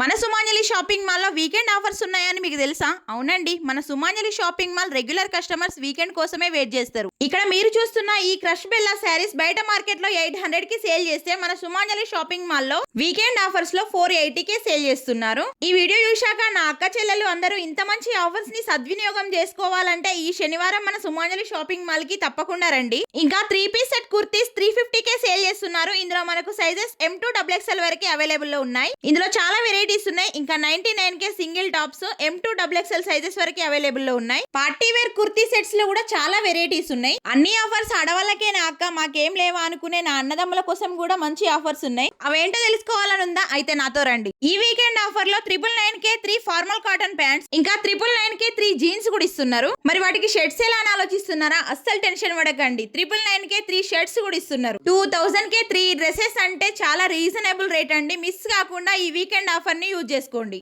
మన సుమాంజలి షాపింగ్ మాల్లో weekend offers ఉన్నాయని మీకు తెలుసా? అవునండి. మన Sumanjali shopping mall regular customers weekend కోసమే వెయిట్ చేస్తారు. ఇక్కడ మీరు చూస్తున్న ఈ క్రష్ బెల్లా శారీస్ బయట మార్కెట్లో ఎయిట్ హండ్రెడ్కి సేల్ చేస్తే మన సుమాంజలి షాపింగ్ మాల్లో వీకెండ్ ఆఫర్స్లో ఫోర్ ఎయిటీ కే సేల్ చేస్తున్నారు. ఈ వీడియో చూశాక నా అక్క చెల్లెలు అందరూ ఇంత మంచి ఆఫర్స్ని సద్వినియోగం చేసుకోవాలంటే ఈ శనివారం మన సుమాంజలి షాపింగ్ మాల్కి తప్పకుండా రండి. ఇంకా three piece set kurtis three fifty కే సేల్ చేస్తున్నారు. ఇందులో మనకు sizes M to double XL వరకు అవైలబుల్లో ఉన్నాయి. ఇందులో చాలా వెరైటీ వెరైటీస్ ఉన్నాయి. ఇంకా ninety nine K single tops M to double XL sizes వరకు అవైలబుల్లో ఉన్నాయి. పార్టీ వేర్ కుర్తీ సెట్స్లో కూడా చాలా వెరైటీస్ ఉన్నాయి. అన్ని ఆఫర్స్ ఆడవాళ్ళకే నాక అక్క? మాకేం లేవా అనుకునే నా అన్నదమ్ముల కోసం కూడా మంచి ఆఫర్స్ ఉన్నాయి. అవేంటో తెలుసుకోవాలని ఉందా? అయితే నాతో రండి. ఈ వీకెండ్ ఆఫర్లో త్రిపుల్ నైన్ కే త్రీ ఫార్మల్ కాటన్ ప్యాంట్స్ ఇంకా త్రిపుల్ నైన్ కే త్రీ జీన్స్ కూడా ఇస్తున్నారు. మరి వాటికి షర్ట్స్ ఎలా అని ఆలోచిస్తున్నారా? అస్సలు టెన్షన్ పడకండి. త్రిపుల్ నైన్ కే త్రీ షర్ట్స్ కూడా ఇస్తున్నారు. టూ థౌసండ్ కే త్రీ డ్రెస్సెస్ అంటే చాలా రీజనబుల్ రేట్ అండి. మిస్ కాకుండా ఈ వీకెండ్ ఆఫర్ దాన్ని యూజ్ చేసుకోండి.